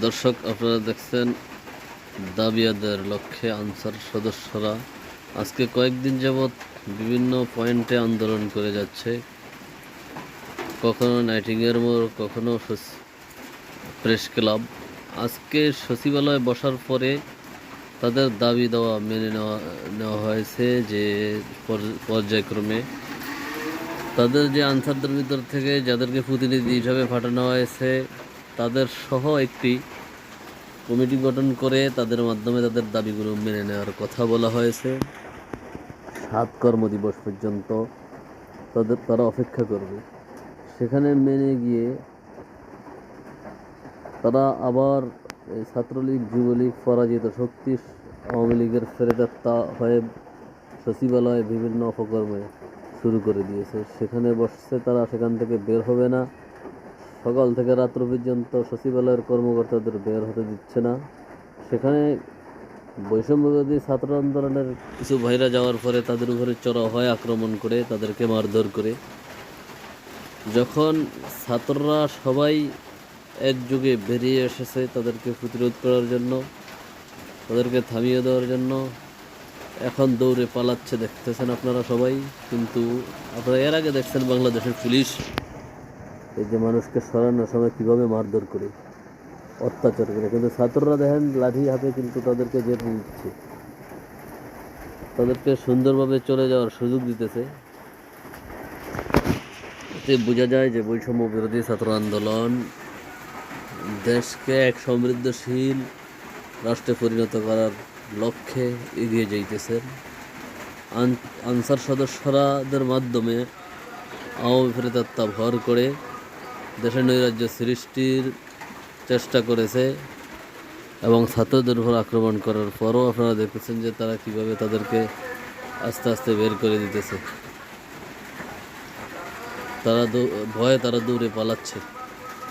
দর্শক, আপনারা দেখছেন দাবিয়াদের লক্ষ্যে আনসার সদস্যরা। আজকে কয়েকদিন যাবৎ বিভিন্ন পয়েন্টে আন্দোলন করে যাচ্ছে। কখনো নাইটিংয়ের মোড়, কখনো প্রেস ক্লাব। আজকে সচিবালয়ে বসার পরে তাদের দাবি দেওয়া মেনে নেওয়া নেওয়া হয়েছে যে পর্যায়ক্রমে তাদের যে আনসারদের ভিতর থেকে যাদেরকে প্রতিনিধি হিসাবে পাঠানো হয়েছে তাদের সহ একটি কমিটি গঠন করে তাদের মাধ্যমে তাদের দাবিগুলো মেনে নেওয়ার কথা বলা হয়েছে। সাত কর্মদিবস পর্যন্ত তাদের, তারা অপেক্ষা করবে। সেখানে মেনে গিয়ে তারা আবার ছাত্রলীগ, যুবলীগ, পরাজিত শক্তি, আওয়ামী লীগের ফেরেদাত্তা হয়ে সচিবালয়ে বিভিন্ন অপকর্মে শুরু করে দিয়েছে। সেখানে বসছে তারা, সেখান থেকে বের হবে না। সকাল থেকে রাত্র পর্যন্ত সচিবালয়ের কর্মকর্তাদের বের হতে দিচ্ছে না। সেখানে বৈষম্যবাদী ছাত্র আন্দোলনের কিছু ভাইরা যাওয়ার পরে তাদের উপরে চড়া হয় আক্রমণ করে, তাদেরকে মারধর করে। যখন ছাত্ররা সবাই একযোগে বেরিয়ে এসেছে তাদেরকে প্রতিরোধ করার জন্য, তাদেরকে থামিয়ে দেওয়ার জন্য, এখন দৌড়ে পালাচ্ছে, দেখতেছেন আপনারা সবাই। কিন্তু আপনারা এর আগে দেখছেন বাংলাদেশের পুলিশ। এই যে মানুষকে সরানোর সময় কীভাবে মারধর করে, অত্যাচার করে। কিন্তু ছাত্ররা দেখেন, লাঠি হাতে কিন্তু তাদেরকে যেতে দিচ্ছে। তাদেরকে সুন্দরভাবে চলে যাওয়ার সুযোগ দিতেছে। এতে বোঝা যায় যে বৈষম্য বিরোধী ছাত্র আন্দোলন দেশকে এক সমৃদ্ধশীল রাষ্ট্রে পরিণত করার লক্ষ্যে এগিয়ে যাইতেছেন আন- আনসার সদস্যরাদের মাধ্যমে আওয়ামী ফেরতাত্তা ভর করে দেশের নৈরাজ্য সৃষ্টির চেষ্টা করেছে এবং ছাত্রদের উপর আক্রমণ করার পরও আপনারা দেখেছেন যে তারা কীভাবে তাদেরকে আস্তে আস্তে বের করে দিতেছে। তারা ভয়ে তারা দৌড়ে পালাচ্ছে।